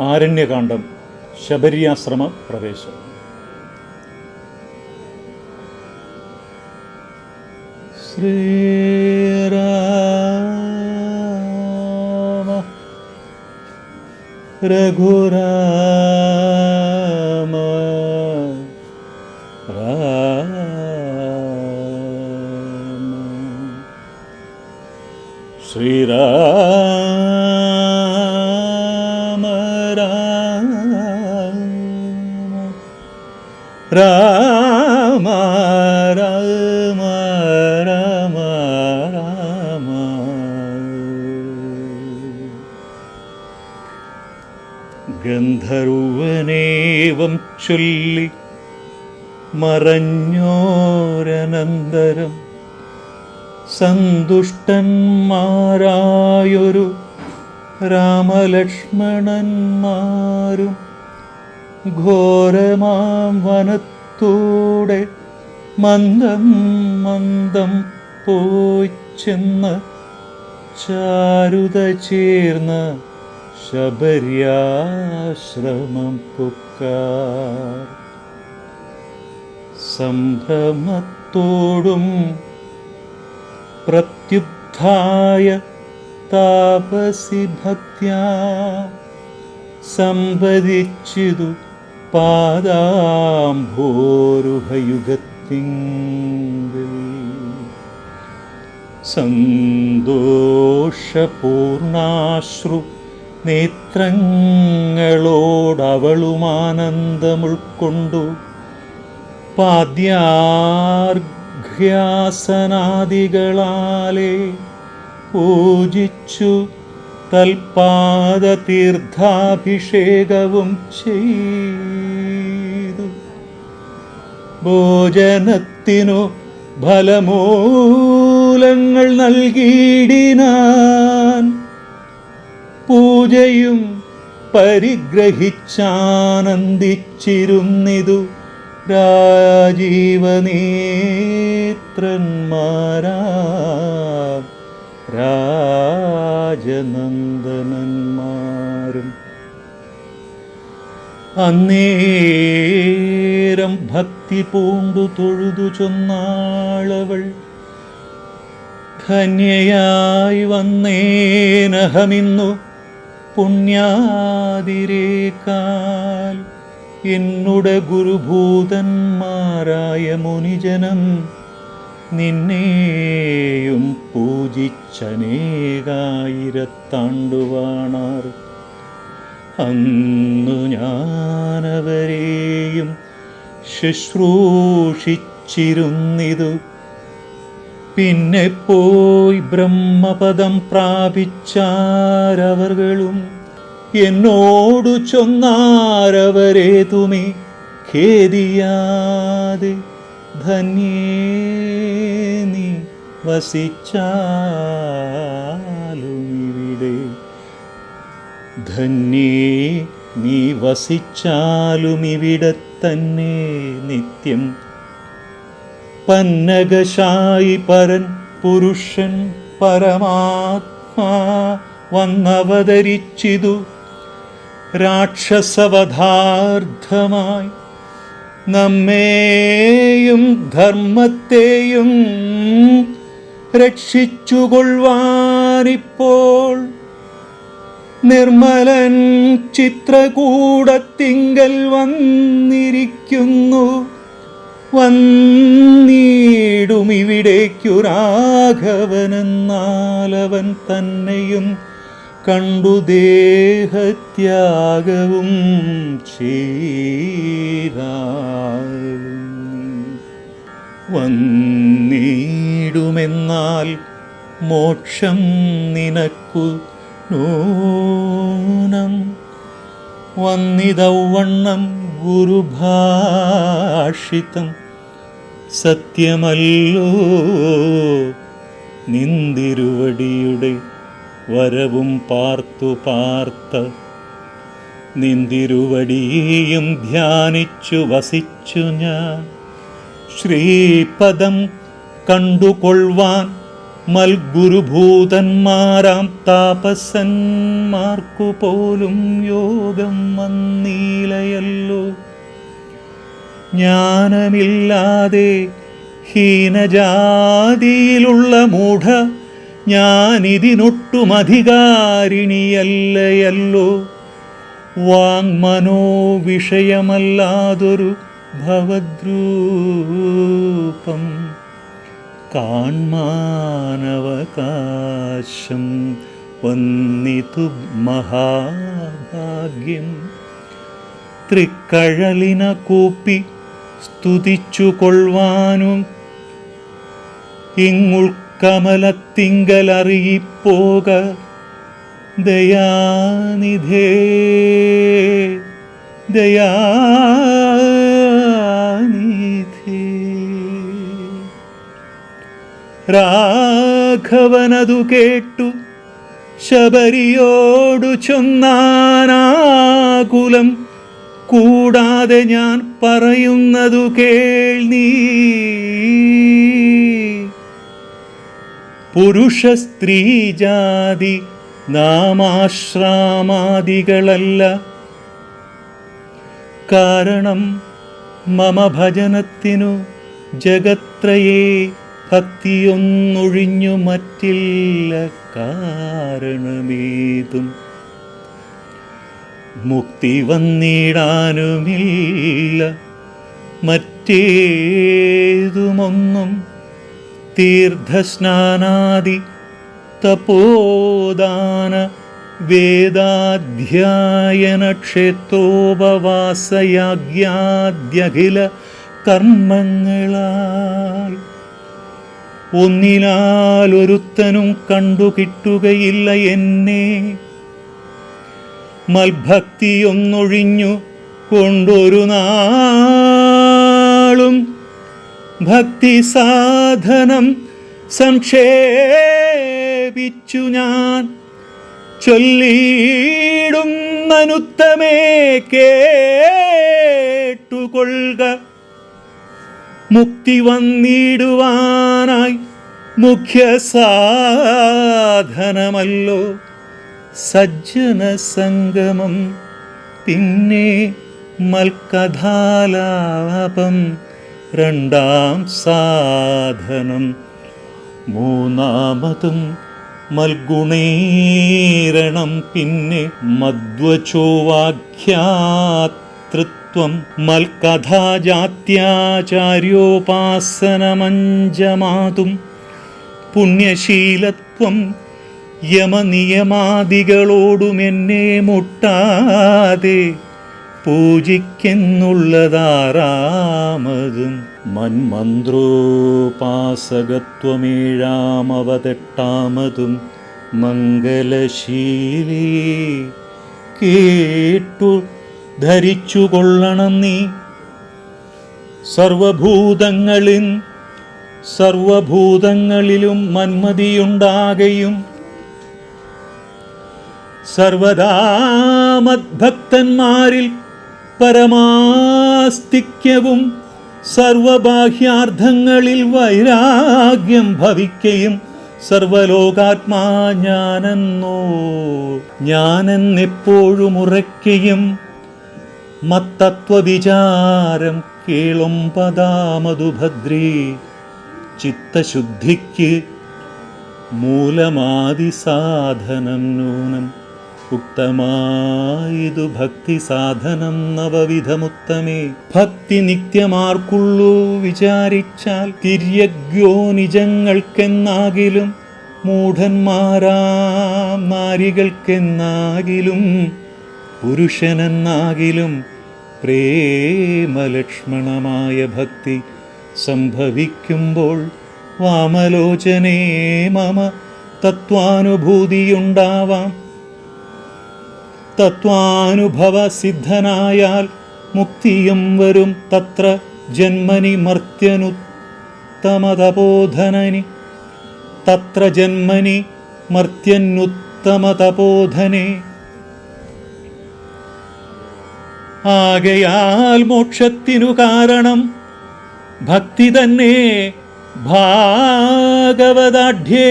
ആരണ്യകാന്ഡം ശബരിയാശ്രമ പ്രവേശം. ശ്രീരാമ രഘുരാമ രാമ. ശ്രീരാമ ഗന്ധർവനേവം ചൊല്ലി മറഞ്ഞോരനന്തരം സന്തുഷ്ടന്മാരായൊരു രാമലക്ഷ്മണന്മാരും ഘോരമാം വനത്തൂടെ മന്ദം മന്ദം പോയി ചെന്ന് ചാരുത ചേർന്ന ശബര്യാശ്രമം പുക്കാർ. സംഭ്രമത്തോടും പ്രത്യുബ്ധായ താപസി ഭക്ത്യാ സംവദിച്ചിതു പാദാംഭോരുഹയുഗത്തിങ്കിൽ സന്തോഷപൂർണാശ്രു നേത്രങ്ങളോടവളുമാനന്ദമുൾക്കൊണ്ടു പാദ്യാർഘ്യാസനാദികളാലെ പൂജിച്ചു തൽപാദതീർത്ഥാഭിഷേകവും ചെയ്തു. ഭോജനത്തിനു ഫലമൂലങ്ങൾ നൽകിയിടിനാൻ പൂജയും പരിഗ്രഹിച്ചാനന്ദിച്ചിരുന്നിതു രാജീവനേത്രന്മാരാ രാജനന്ദനന്മാരും. അന്നേരം ഭക്തി പൂണ്ടു തൊഴുതു ചൊന്നാളവൾ. ധന്യയായി വന്നേനഹമിന്നു പുണ്യാതിരേക്കാൽ എന്നുട ഗുരുഭൂതന്മാരായ മുനിജനം നിന്നെയും പൂജിച്ചനേകായിരത്താണ്ടുവാണാർ. അന്നു ഞാനവരെയും ശുശ്രൂഷിച്ചിരുന്നിതു. പിന്നെ പോയി ബ്രഹ്മപദം പ്രാപിച്ചാരവുകളും എന്നോടു ചൊന്നാരവരെ തുമി ഖേദിയാതെ ധന്യേ നീ വസിച്ചാലും ഇവിടെ ധന്യേ നീ വസിച്ചാലും ഇവിടെ തന്നെ നിത്യം പന്നകശായി പരൻ പുരുഷൻ പരമാത്മാ വന്നവതരിച്ചിതു രാക്ഷസവധാർത്ഥമായി നമ്മേയും ധർമ്മത്തെയും രക്ഷിച്ചുകൊള്ളുവാനിപ്പോൾ. നിർമ്മലൻ ചിത്രകൂടത്തിങ്കൽ വന്നിരിക്കുന്നു. വന്നിടും ഇവിടേക്കു രാഘവനെന്നാലവൻ തന്നെയും കണ്ടു ദേഹത്യാഗവും ചെയ്താലും വന്നീടുമെന്നാൽ മോക്ഷം നിനക്കു നൂനം. വന്നിതൗവണ്ണം ഗുരുഭാഷിതം സത്യമല്ലോ. നിന്തിരുവടിയുടെ വരവും പാർത്തു പാർത്ത നിന്തിരുവടിയും ധ്യാനിച്ചു വസിച്ചു ഞാൻ. ശ്രീപദം കണ്ടുകൊള്ളുവാൻ മൽഗുരുഭൂതന്മാരാം താപസന്മാർക്കു പോലും യോഗം വന്നീലയല്ലോ. ജ്ഞാനമില്ലാതെ ഹീനജാതിയിലുള്ള മൂഢ ഞാനിതിനൊട്ടും അധികാരിണിയല്ലയല്ലോ വാങ്മനോ ഭവദ്രൂപം. കാൺമാനവകാശം വന്നിതു മഹാഭാഗ്യം. തൃക്കഴലിന കൂപ്പി സ്തുതിച്ചു കൊള്ളുവാനും ഇങ്ങുൾക്കമലത്തിങ്കലറിയിപ്പോക ദയാനിധേ ദയാനിധേ. രാഘവനതു കേട്ടു ശബരിയോടു ചൊന്നാനാകുലം കൂടാതെ ഞാൻ പറയുന്നതു കേൾ നീ. പുരുഷ സ്ത്രീ ജാതി നാമാശ്രാമാദികളല്ല കാരണം മമ ഭജനത്തിനു ജഗത്രയെ ഭക്തിയൊന്നൊഴിഞ്ഞു മറ്റില്ല കാരണമേതും. മുക്തി വന്നിടാനുമില്ല. മറ്റേതുമൊന്നും തീർത്ഥസ്നാനാദി തപോദാന വേദാധ്യായന ക്ഷേത്രോപവാസയാഗ്യാദ്യഖില കർമ്മങ്ങളാൽ. ഒന്നിനാൽ ഒരുത്തനും കണ്ടു കിട്ടുകയില്ല എന്നെ. മൽഭക്തിയൊന്നൊഴിഞ്ഞു കൊണ്ടൊരു നാളും ഭക്തി സാധനം സംക്ഷേപിച്ചു ഞാൻ. ചൊല്ലിയിടുന്നനുത്തമേ കേട്ടുകൊള്ളുക. മുക്തി വന്നിടുവാനായി മുഖ്യ സാധനമല്ലോ സജ്ജന സംഗമം പിന്നെ മൽക്കഥാലാപം രണ്ടാം സാധനം. മൂന്നാമതും മൽഗുണേരണം പിന്നെ മധ്വചോവാഖ്യാതൃത്വം മൽക്കഥാജാത്യാചാര്യോപാസനമഞ്ജമാതും പുണ്യശീലത്വം യമനിയമാദികളോടും എന്നെ മുട്ടാതെ പൂജിക്കെന്നുള്ളതാറാമതും മന്മന്ത്രോപാസകത്വമേഴാമവതെട്ടാമതും. മംഗലശീലി കേട്ടു ധരിച്ചുകൊള്ളണം നീ. സർവഭൂതങ്ങളിൽ സർവഭൂതങ്ങളിലും മന്മതിയുണ്ടാകയും സർവദാ മദ്ഭക്തന്മാരിൽ പരമാസ്തിക്യവും സർവബാഹ്യാർത്ഥങ്ങളിൽ വൈരാഗ്യം ഭവിക്കയും സർവലോകാത്മാ ഞാനെന്നോ ഞാനെന്നെപ്പോഴും ഉറയ്ക്കുകയും മത്തത്വവിചാരം കേളും ഭദ്രേ ചിത്തശുദ്ധിക്ക് മൂലമാതി സാധനം നൂനം. ഉക്തമായതു ഭക്തി സാധനം നവവിധമുത്തമേ. ഭക്തി നിത്യമാർക്കുള്ളൂ വിചാരിച്ചാൽ തിര്യഗ്യോ നിജങ്ങൾക്കെന്നാകിലും മൂഢന്മാരാം നാരികൾക്കെന്നാകിലും പുരുഷനെന്നാകിലും പ്രേമലക്ഷ്മണമായ ഭക്തി സംഭവിക്കുമ്പോൾ വാമലോചനേ മമ തത്വാനുഭൂതിയുണ്ടാവാം. തത്വാനുഭവ സിദ്ധനായാൽ മുക്തിയും വരും തത്ര ജന്മനി മർത്യനുത്തമതബോധനനി തത്ര ജന്മനി മർത്യനുത്തമതബോധനെ ആകയാൽ മോക്ഷത്തിനു കാരണം ഭക്തി തന്നെ ഭാഗവതാഢ്യേ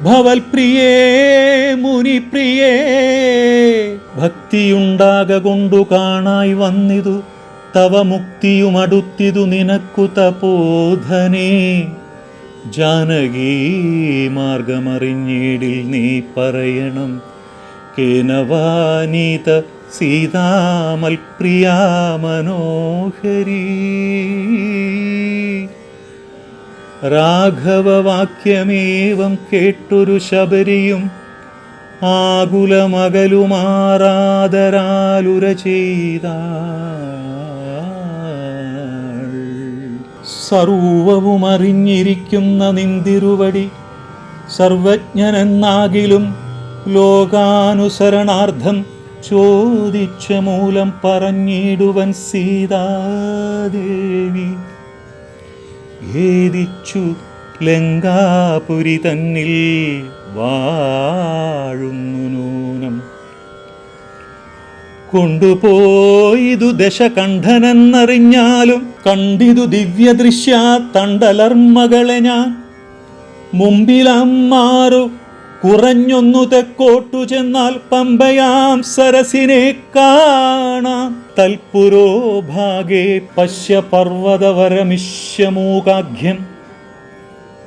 ഭവൽപ്രിയേ മുനിപ്രിയേ. ഭക്തിയുണ്ടാക കൊണ്ടു കാണായി വന്നിതു. തവ മുക്തിയുമടുത്തിതു നിനക്കു തപോധനേ. ജാനകീ മാർഗമറിഞ്ഞിടിൽ നീ പറയണം. കേനവാനീത സീതാമൽപ്രിയാ മനോഹരീ രാഘവവാക്യമേവം കേട്ടൊരു ശബരിയും ആകുലമകലുമാറാദരാലുര ചെയ്ത സർവവും അറിഞ്ഞിരിക്കുന്ന നിന്തിരുവടി സർവജ്ഞനെന്നാകിലും ലോകാനുസരണാർത്ഥം ചോദിച്ച മൂലം പറഞ്ഞിടുവൻ സീതാദേവി. ഖേദിച്ചു ലങ്കാപുരി തന്നിൽ വാഴുന്നു നൂനം. കൊണ്ടുപോയിതു ദശകണ്ഠനെന്നറിഞ്ഞാലും കണ്ടിതു ദിവ്യദൃശ്യ തണ്ടലർമ്മകളെ ഞാൻ. മുമ്പിലമ്മാറു കുറഞ്ഞൊന്നു തെക്കോട്ടു ചെന്നാൽ പമ്പയാം സരസിനെ കാണാം. തൽപുരോ ഭാഗേ പശ്യ പർവതവരമിശ്യമൂകാഖ്യം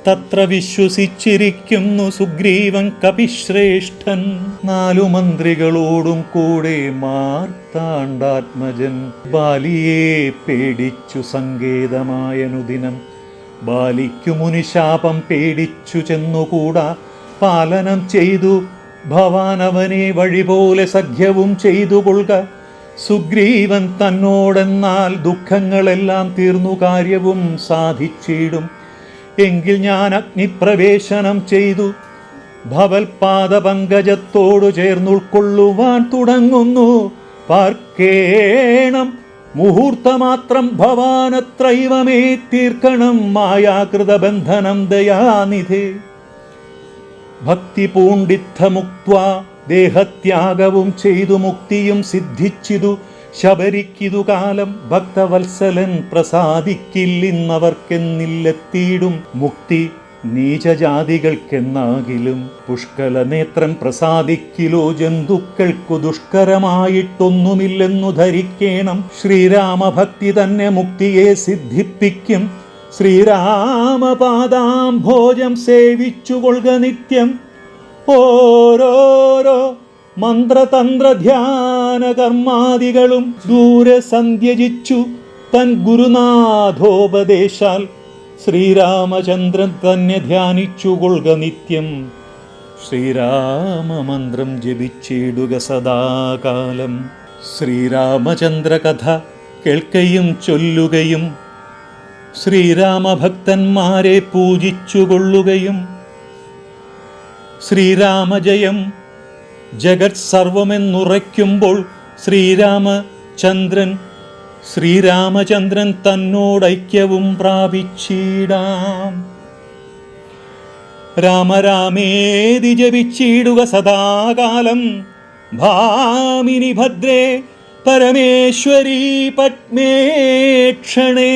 തത്ര വിശ്വസിച്ചിരിക്കുന്നു സുഗ്രീവൻ കപിശ്രേഷ്ഠൻ. നാലു മന്ത്രികളോടും കൂടെ മാർത്താണ്ടാത്മജൻ ബാലിയെ പേടിച്ചു സങ്കേതമായനുദിനം ബാലിക്കു മുനിശാപം പേടിച്ചു ചെന്നുകൂടാ. പാലനം ചെയ്തു. ഭവാനവനെ വഴി പോലെ സഖ്യവും ചെയ്തു കൊള്ളുക. സുഗ്രീവൻ തന്നോടെന്നാൽ ദുഃഖങ്ങളെല്ലാം തീർന്നു കാര്യവും സാധിച്ചിടും. എങ്കിൽ ഞാൻ അഗ്നിപ്രവേശനം ചെയ്തു. ഭവൽപാദ പങ്കജത്തോടു ചേർന്നുൾക്കൊള്ളുവാൻ തുടങ്ങുന്നു. പാർക്കേണം മുഹൂർത്തമാത്രം ഭവാനത്രൈവമേ തീർക്കണം. മായാകൃതബന്ധനം ദയാനിധി. ഭക്തി പൂണ്ടിത്തമുക്വ ദേഹത്യാഗവും ചെയ്തു മുക്തിയും സിദ്ധിച്ചിതു. ശബരിക്കിതു കാലം ഭക്തവത്സലൻ പ്രസാദിക്കില്ലിന്നവർക്കെന്നില്ലെത്തിയിടും മുക്തി നീചജാതികൾക്കെന്നാകിലും. പുഷ്കല നേത്രൻ പ്രസാദിക്കിലോ ജന്തുക്കൾക്കു ദുഷ്കരമായിട്ടൊന്നുമില്ലെന്നു ധരിക്കേണം. ശ്രീരാമഭക്തി തന്നെ മുക്തിയെ സിദ്ധിപ്പിക്കും. ശ്രീരാമപാദാം ഭോജം സേവിച്ചുകൊള്ളുക നിത്യം. ഓരോരോ മന്ത്രതന്ത്ര ധ്യാന കർമാദികളും ദൂരെ സന്ധ്യജിച്ചു തൻ ഗുരുനാഥോപദേശാൽ ശ്രീരാമചന്ദ്രൻ തന്നെ ധ്യാനിച്ചു കൊള്ളുക നിത്യം. ശ്രീരാമമന്ത്രം ജപിച്ചിടുക സദാകാലം. ശ്രീരാമചന്ദ്ര കഥ കേൾക്കുകയും ചൊല്ലുകയും ശ്രീരാമഭക്തന്മാരെ പൂജിച്ചുകൊള്ളുകയും ശ്രീരാമജയം ജഗത് സർവമെന്നുറയ്ക്കുമ്പോൾ ശ്രീരാമചന്ദ്രൻ ശ്രീരാമചന്ദ്രൻ തന്നോടൈക്യവും പ്രാപിച്ചിടാം. രാമരാമേതി ജപിച്ചിടുക സദാകാലം. ഭാമിനി ഭദ്രേ പരമേശ്വരി പത്മേക്ഷണേ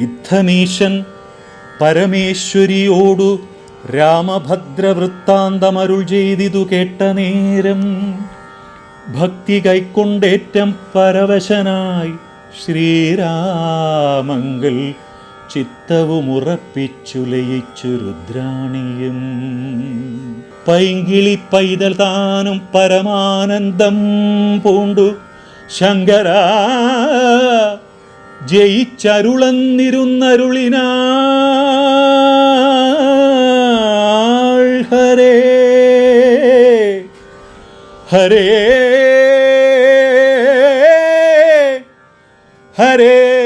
യുദ്ധമീശൻ പരമേശ്വരിയോടു രാമഭദ്രവൃത്താന്തമരുൾ ചെയ്തിതു കേട്ട നേരം ഭക്തി കൈക്കൊണ്ടേറ്റം പരവശനായി ശ്രീരാമങ്കൽ ചിത്തവുമുറപ്പിച്ചു ലയിച്ചു രുദ്രാണിയും. പൈങ്കിളി പൈതൽ താനും പരമാനന്ദം പൂണ്ടു. ശങ്കര ജയിച്ചരുളന്നിരുന്നരുളിനാൾ ഹരേ ഹരേ ഹരേ